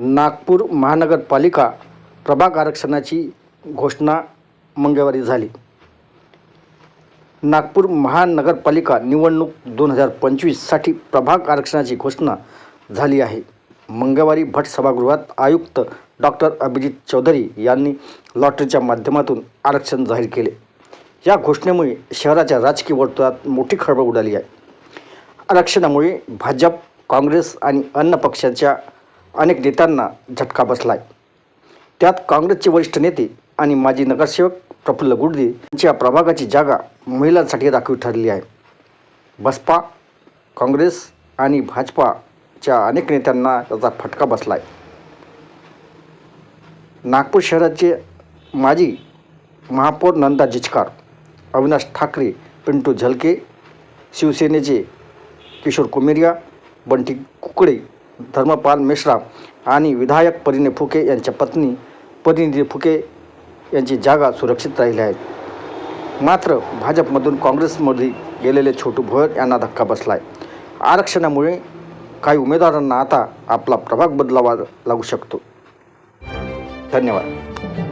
नागपूर महानगरपालिका प्रभाग आरक्षणाची घोषणा मंगळवारी झाली. नागपूर महानगरपालिका निवडणूक दोन हजार पंचवीससाठी प्रभाग आरक्षणाची घोषणा झाली आहे. मंगळवारी भट सभागृहात आयुक्त डॉक्टर अभिजित चौधरी यांनी लॉटरीच्या माध्यमातून आरक्षण जाहीर केले. या घोषणेमुळे शहराच्या राजकीय वर्तुळात मोठी खळबळ उडाली आहे. आरक्षणामुळे भाजप काँग्रेस आणि अन्य पक्षाच्या अनेक नेत्यांना झटका बसला आहे त्यात काँग्रेसचे वरिष्ठ नेते आणि माजी नगरसेवक प्रफुल्ल गुडदे यांच्या प्रभागाची जागा महिलांसाठी राखीव ठरली आहे. बसपा काँग्रेस आणि भाजपाच्या अनेक नेत्यांना याचा फटका बसला आहे नागपूर शहराचे माजी महापौर नंदा जिचकार अविनाश ठाकरे पिंटू झलके शिवसेनेचे किशोर कुमेरिया बंटी कुकडे धर्मपाल मेश्राम आणि विधायक परिणय फुके यांच्या पत्नी परिनिधी फुके यांची जागा सुरक्षित राहिली आहे. मात्र भाजपमधून काँग्रेसमध्ये गेलेले छोटू भोयर यांना धक्का बसला आहे आरक्षणामुळे काही उमेदवारांना आता आपला प्रभाग बदलावा लागू शकतो. धन्यवाद.